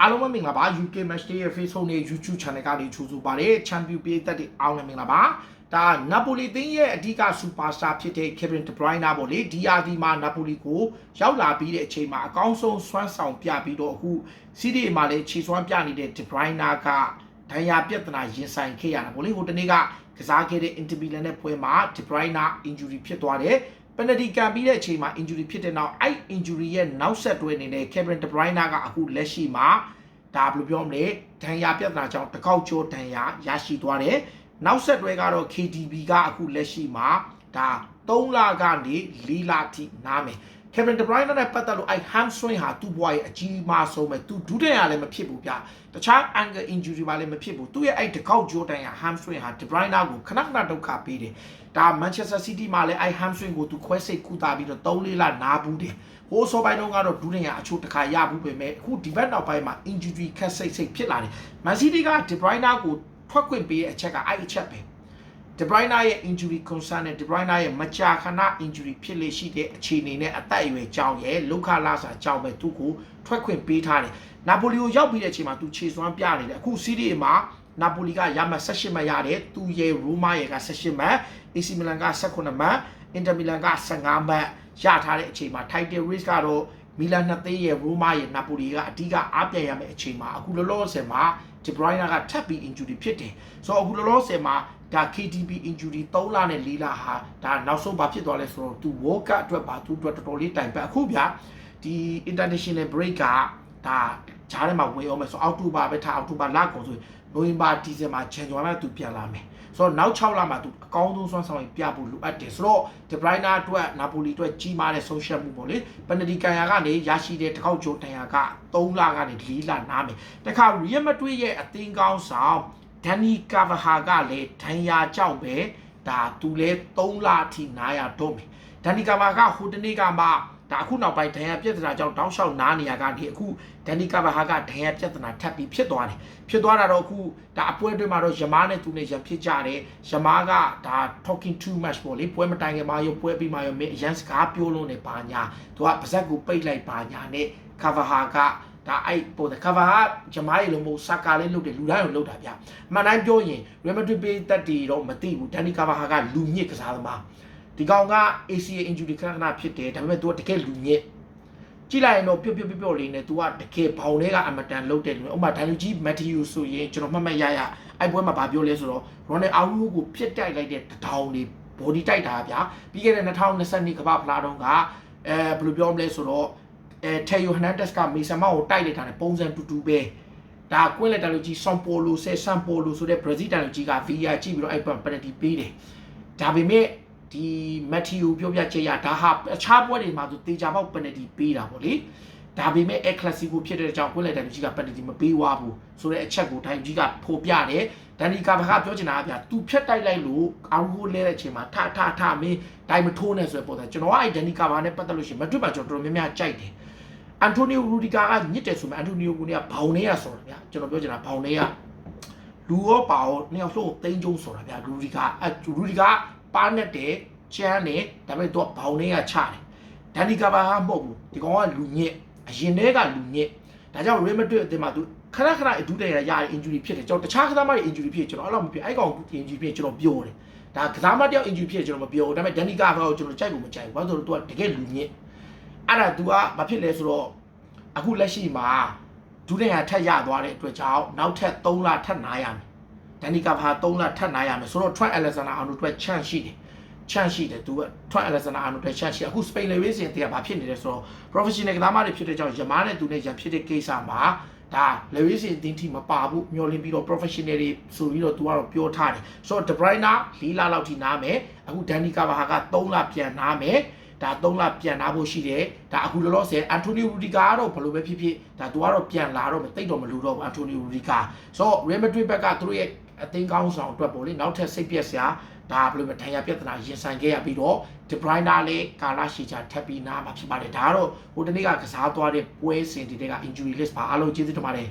အားလုံးပဲမင်္ဂလာပါ UK Match Day ရဲ့ Facebook နဲ့ YouTube Channel ကနေကြိုဆိုပါရစေ။ Champion ပြည်သက်တွေအားလုံးမင်္ဂလာပါ။ဒါနာပိုလီတင်းရဲ့အဓိကစူပါစတာဖြစ်တဲ့ Kevin De Bruyne ပေါ့လေဒီယာဒီမှာနာပိုလီကိုရောက်လာပြီးတဲ့အချိန်မှာအကောင်းဆုံးစွမ်းဆောင်ပြပြီးတော့အခုစီးဒီမှာလည်းခြေစွမ်းပြနေတဲ့ De Bruyne ကဒဏ်ရာပြဿနာရင်ဆိုင်ခဲ့ရတာပေါ့လေဟိုတနေ့ကကစားခဲ့တဲ့ Inter Milan နဲ့ပွဲမှာ De Bruyne injury ဖြစ်သွားတယ်။ ပနဒီကန်ပြီးတဲ့အချိန်မှာ injury ဖြစ်တဲ့နောက်အဲ့ injury ရဲ့နောက်ဆက်တွဲအနေနဲ့ Kevin De Bruyne ကအခုလက်ရှိမှာဒါဘယ်လိုပြောမလဲဒဏ်ရာပြဿနာကြောင့်တစ်ကောက်ကျော်ဒဏ်ရာရရှိသွားတယ်နောက်ဆက်တွဲကတော့ KDB ကအခုလက်ရှိမှာဒါ3လကနေ4လထိနားမယ် Kevin De Bruyne နဲ့ပတ်သက်လို့အဲ့ hamstring ဟာသူ့ဘဝရဲ့အကြီးမားဆုံးပဲသူဒုတိယလည်းမဖြစ်ဘူးဗျတခြား ankle injury ပါလည်းမဖြစ်ဘူးသူ့ရဲ့အဲ့တကောက်ဂျိုးတန်ရ hamstring ဟာ De Bruyne ကိုခဏခဏဒုက္ခပေးတယ်ဒါ Manchester City မှာလည်းအဲ့ hamstring ကိုသူခွဲစိတ်ကူတာပြီးတော့3လေးလနားဘူးတယ်ဟိုးစောပိုင်းတုန်းကတော့ဒုတိယအချို့တစ်ခါရဘူးပဲမဲ့အခုဒီဘက်နောက်ပိုင်းမှာ injury ခက်စိတ်စိတ်ဖြစ်လာတယ် Man City က De Bruyne ကိုထွက်ခွင့်ပေးတဲ့အချက်ကအဲ့အချက်ပဲ De Bruyne ရဲ့ injury concern နဲ့ De Bruyne ရဲ့မကြာခဏ injury ဖြစ်လေရှိတဲ့အခြေအနေနဲ့အသက်အရွယ်ကြောင့်ရဲ့လုခလာစာကြောင့်ပဲသူ့ကိုထွက်ခွင့်ပေးထားတယ်။နာပိုလီကိုရောက်ပြီးတဲ့အချိန်မှာသူခြေစွမ်းပြနေတယ်။အခုစီးရီးမှာနာပိုလီကရမှ18မှတ်ရတယ်။သူရဲ့ရိုမာရဲ့က18မှတ်။ AC Milan က18မှတ်။ Inter Milan က15မှတ်ရထားတဲ့အချိန်မှာ Title Race ကတော့မီလန်နှစ်သိန်းရဲ့ရိုမာရဲ့နာပိုလီကအဓိကအားပြိုင်ရမယ့်အချိန်မှာအခုလောလောဆယ်မှာ De Bruyne ကထပ်ပြီး injury ဖြစ်တယ်။ဆိုတော့အခုလောလောဆယ်မှာ ဒါ KTB injury 3လနဲ့4လဟာဒါနောက်ဆုံးဘာဖြစ်သွားလဲဆိုတော့သူ World Cup အတွက်ပါသူအတွက်တော်တော်လေးတိုင်ပတ်အခုဗျာဒီ international break ကဒါဂျားထဲမှာဝင်အောင်မယ်ဆိုအောက်တိုဘာပဲထားအောက်တိုဘာလကုန်ဆိုနိုဝင်ဘာဒီဇင်ဘာဇန်နဝါရီမှာသူပြန်လာမယ်ဆိုတော့နောက်6လမှာသူအကောင်းဆုံးစွမ်းဆောင်ရည်ပြဖို့လိုအပ်တယ်ဆိုတော့ De Bruyne အတွက်နာပိုလီအတွက်ကြီးမားတဲ့ဆုံးရှုံးမှုပေါ့လေပနဒီကန်ယာကနေရရှိတဲ့တကောက်ဂျိုတန်ယာက3လကနေ4လနားမယ်တခါ Real Madrid ရဲ့အသင်းကောင်းဆောင် ဒန်နီကာဗဟာကလည်းဒဏ်ရာကြောင့်ပဲဒါသူလဲ3လအထိနားရတော့မယ်ဒန်နီကာဗာကဟိုတနေ့ကမှဒါအခုနောက်ပိုင်းဒဏ်ရာပြဿနာကြောင့်တောင်းလျှောက်နားနေရကနေအခုဒန်နီကာဗဟာကဒဏ်ရာပြဿနာထပ်ပြီးဖြစ်သွားတယ်ဖြစ်သွားတာတော့အခုဒါအပွဲအတွင်းမှာတော့ယမားနဲ့သူနဲ့ရံဖြစ်ကြတယ်ယမားကဒါ talking too much ပေါ့လေပွဲမတိုင်ခင်မှာရောပွဲပြီးမှရောမင်းအရန်စကားပြောလို့နေပါညာသူကပါဇက်ကိုပိတ်လိုက်ပါညာနဲ့ကာဗဟာက ဒါအဲ့ပိုတဲ့ cover ကဂျမိုင်းလုံးမို့စကာလေးလုပ်တယ်လူတိုင်းကိုလုပ်တာဗျ။မှန်တိုင်းပြောရင် Real Madrid ပေးတက်တီတော့မသိဘူး။ဒန်နီကာဗာဟာကလူညစ်ကစားသမား။ဒီကောင်က ACA injury ခဏခဏဖြစ်တယ်။ဒါပေမဲ့ तू ကတကယ်လူညစ်။ကြည့်လိုက်ရင်တော့ပြုတ်ပြုတ်ပြုတ်ပြုတ်လေးနဲ့ तू ကတကယ်ဘောင်ထဲကအမတန်လုပ်တယ်လူ။ဥပမာဒန်လူကြီးမက်တီယူဆိုရင်ကျွန်တော်မှတ်မှတ်ရရအဲ့ပွဲမှာဗာပြောလဲဆိုတော့ Ronald Araujo ကိုပြစ်တိုက်လိုက်တဲ့တထောင်တွေ body တိုက်တာဗျာ။ပြီးခဲ့တဲ့2022ကမ္ဘာဖလားတုန်းကအဲဘယ်လိုပြောမလဲဆိုတော့ အဲထေယိုဟနန်ဒက်စ်ကမေဆန်မောက်ကိုတိုက်လိုက်တာနဲ့ပုံစံတူတူပဲဒါကွင်းလက်တလူကြီးဆွန်ပိုလိုဆဲဆန်ပိုလိုဆိုတဲ့ဘရာဇီးတန်လူကြီးက VR ကြည့်ပြီးတော့အဲ့ပန်ပနတီပေးတယ်ဒါပေမဲ့ဒီမက်တီယိုပြောပြချက်ရဒါဟာအခြားပွဲတွေမှာသူတေချာပေါက်ပနတီပေးတာပေါ့လေ ဒါပေမဲ့ El Clasico ဖြစ်တဲ့ကြောင့်ကွင်းလယ်တန်ကြီးကပန်နတီမပေးဝါဘူးဆိုတဲ့အချက်ကိုဒန်ကြီးကဖော်ပြတယ်ဒန်နီကာဘာကပြောချင်တာကဗျာသူဖြတ်တိုက်လိုက်လို့အာဟိုလဲတဲ့အချိန်မှာထထထမင်းဒိုင်မထိုးနဲ့ဆိုတဲ့ပုံစံကျွန်တော်ကအဲ့ဒန်နီကာဘာနဲ့ပတ်သက်လို့ရှိရင်မတွေ့ပါကျွန်တော်တော်များများကြိုက်တယ်အန်တိုနီယိုရူဒီကာကညစ်တယ်ဆိုမှအန်တိုနီယိုကနေကဘောင်နဲ့ရဆိုတာဗျာကျွန်တော်ပြောချင်တာဘောင်နဲ့ကလူရောပါရောနှစ်ယောက်လုံးတိန်ကျုံဆိုတာဗျာရူဒီကာအရူဒီကာပါနဲ့တယ်ချမ်းတယ်ဒါပေမဲ့သူကဘောင်နဲ့ကချတယ်ဒန်နီကာဘာကမဟုတ်ဘူးဒီကောင်ကလူညစ် အရင်တည်းကလူညစ်ဒါကြောင့် Real Madrid အသင်းမှာသူခဏခဏအဒူးတရရတဲ့ injury ဖြစ်တယ်ကျွန်တော်တခြားကစားမတွေ injury ဖြစ်ကျွန်တော်အဲ့လိုမဖြစ်အဲ့ကောင် injury ဖြစ်ကျွန်တော်ပြောတယ်ဒါကစားမတယောက် injury ဖြစ်ကျွန်တော်မပြောဘူးဒါပေမဲ့ဒန်နီကာဘာကိုကျွန်တော်ကြိုက်ကိုမကြိုက်ဘူးဘာလို့လဲဆိုတော့ तू ကတကယ်လူညစ်အဲ့ဒါ तू ကဘာဖြစ်လဲဆိုတော့အခုလက်ရှိမှာဒူးတဲ့ရထက်ရသွားတဲ့အတွက်ကြောင့်နောက်ထပ်3လထပ်နားရမယ်ဒန်နီကာဘာ3လထပ်နားရမယ်ဆိုတော့ Trent Alexander Arnold အတွက် chance ရှိတယ် ချန့်ရှိတယ်သူက Trent Alexander Arnold တဲ့ချန့်ရှိအခု Spain လေဝေးစင်တရားဘာဖြစ်နေလဲဆိုတော့ professional ကစားမတွေဖြစ်တဲ့ကြောင့်ယမားနဲ့သူနဲ့ရန်ဖြစ်တဲ့ကိစ္စမှာဒါလေဝေးစင်တင်းထိမပါဘူးမျောလင်းပြီးတော့ professional တွေဆိုပြီးတော့သူကတော့ပြောထားတယ်ဆိုတော့ De Bruyne ၄လလောက်ထိနားမယ်အခု Danny Carvajal က3လပြန်နားမယ်ဒါ3လပြန်နာဖို့ရှိတယ်ဒါအခုလောလောဆယ်အန်တိုနီယိုရူဒီကာကတော့ဘယ်လိုပဲဖြစ်ဖြစ်ဒါသူကတော့ပြန်လာတော့မသိတော့မလို့တော့ဘူးအန်တိုနီယိုရူဒီကာဆိုတော့ Real Madrid ဘက်ကသူတို့ရဲ့အသင်းကောင်းဆောင်အတွက်ပေါ့လေနောက်ထပ်စိတ်ပြက်စရာ ဒါဘယ်လိုပဲဒဏ်ရာပြဿနာရင်ဆိုင်ခဲ့ရပြီးတော့ De Bruyne လည်းကာလာရှိချာထပ်ပြီးနားမှာဖြစ်ပါတယ်ဒါကတော့ဟိုတနေ့ကကစားသွားတဲ့ပွဲစဉ်တွေက injury list ပါအားလုံးကျေးဇူးတင်ပါတယ်